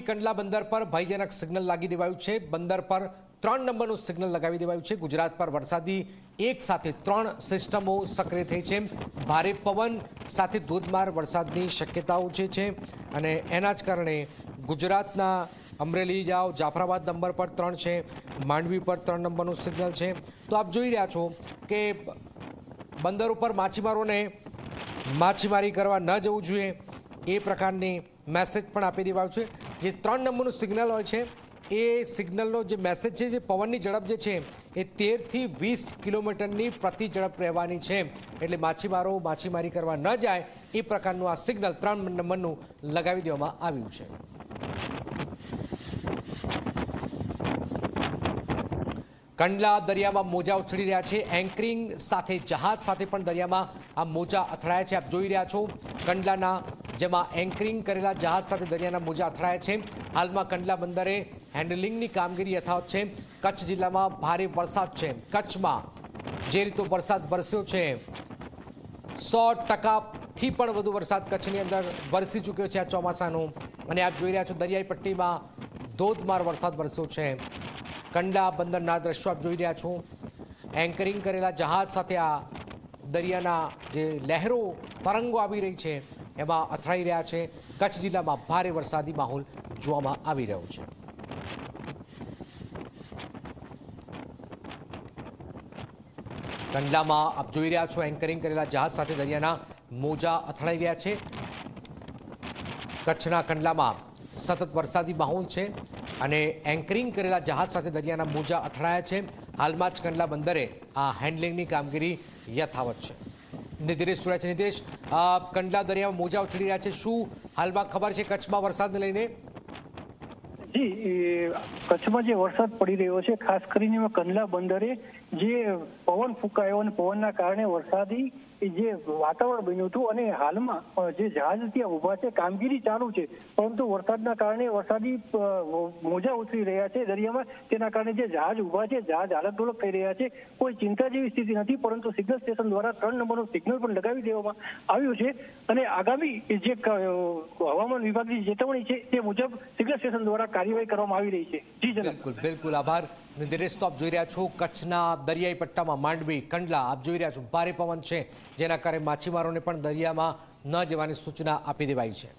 કંડલા બંદર પર ભયજનક સિગ્નલ લાગી દેવાયું છે. બંદર પર ત્રણ નંબરનું સિગ્નલ લગાવી દેવાયું છે. ગુજરાત પર વરસાદી એક સાથે ત્રણ સિસ્ટમો સક્રિય થઈ છે. ભારે પવન સાથે ધોધમાર વરસાદની શક્યતાઓ જે છે અને એના જ કારણે ગુજરાતના અમરેલી જાઓ જાફરાબાદ નંબર પર ત્રણ છે. માંડવી પર ત્રણ નંબરનું સિગ્નલ છે. તો આપ જોઈ રહ્યા છો કે બંદર ઉપર માછીમારોને માછીમારી કરવા ન જવું જોઈએ. એ પ્રકારની મેસેજ પણ આપી દેવાયો છે. જે ત્રણ નંબરનું સિગ્નલ હોય છે, એ સિગ્નલનો જે મેસેજ છે, જે પવનની ઝડપ જે છે, એ તેરથી વીસ કિલોમીટરની પ્રતિ ઝડપ રહેવાની છે. એટલે માછીમારો માછીમારી કરવા ન જાય, એ પ્રકારનું આ સિગ્નલ ત્રણ નંબરનું લગાવી દેવામાં આવ્યું છે. કંડલા દરિયામાં મોજા ઉછળી રહ્યા છે. એન્કરિંગ સાથે જહાજ સાથે પણ દરિયામાં આ મોજા અથડાયા છે. આપ જોઈ રહ્યા છો, કંડલાના જેમાં એન્કરિંગ કરેલા જહાજ સાથે દરિયાના મોજા અથડાયા છે. હાલમાં કંડલા બંદરે હેન્ડલિંગની કામગીરી યથાવત છે. કચ્છ જિલ્લામાં ભારે વરસાદ છે. કચ્છમાં જે રીતો વરસાદ વરસ્યો છે, સો ટકાથી પણ વધુ વરસાદ કચ્છની અંદર વરસી ચૂક્યો છે આ ચોમાસાનો. અને આપ જોઈ રહ્યા છો દરિયાઈ પટ્ટીમાં ધોધમાર વરસાદ વરસ્યો છે. કંડલા બંદરના દ્રશ્યો આપ જોઈ રહ્યા છો. એન્કરિંગ કરેલા જહાજ સાથે આ દરિયાના જે લહેરો તરંગો આવી રહી છે. એમાં અથડાઈ રહ્યા છે. કચ્છ જિલ્લામાં ભારે વરસાદી માહોલ જોવામાં આવી રહ્યો છે. કંડલામાં આપ જોઈ રહ્યા છો એન્કરિંગ કરેલા જહાજ સાથે દરિયાના મોજા અથડાઈ રહ્યા છે. કચ્છના કંડલામાં સતત વરસાદી માહોલ છે અને એન્કરિંગ કરેલા જહાજ સાથે દરિયાના મોજા અથડાયા છે. હાલમાં જ કંડલા બંદરે આ હેન્ડલિંગની કામગીરી યથાવત છે. નિધિરેશ જોડાય છે. નિતેશ કંડલા દરિયામાં મોજા ઉછળી રહ્યા છે. શું હાલમાં ખબર છે કચ્છમાં વરસાદને લઈને? જી કચ્છમાં જે વરસાદ પડી રહ્યો છે, ખાસ કરીને કંડલા બંદરે જે પવન ફૂંકાયો અને પવનના કારણે વરસાદી જે વાતાવરણ બન્યું હતું અને હાલમાં જે જહાજ ત્યાં ઊભા છે, કામગીરી ચાલુ છે, પરંતુ વરસાદના કારણે વરસાદી મોજા ઉતરી રહ્યા છે. દરિયામાં તેના કારણે જે જહાજ ઊભા છે, જહાજ હાલત ડોલક થઈ રહ્યા છે. કોઈ ચિંતા જેવી સ્થિતિ નથી, પરંતુ સિગ્નલ સ્ટેશન દ્વારા ત્રણ નંબરનું સિગ્નલ પણ લગાવી દેવામાં આવ્યું છે. અને આગામી જે હવામાન વિભાગની ચેતવણી છે, તે મુજબ સિગ્નલ સ્ટેશન દ્વારા કાર્યવાહી કરવામાં આવી રહી છે. જી જનાબ. બિલકુલ બિલકુલ આભાર. નિર્દેશ તો આપ જોઈ રહ્યા છો. કચ્છના દરિયાઈ પટ્ટામાં માંડવી, કંડલા, આપ જોઈ રહ્યા છો. ભારે પવન છે. જેના કારણે માછીમારોને પણ દરિયામાં ન જવાની સૂચના આપી દેવાઈ છે.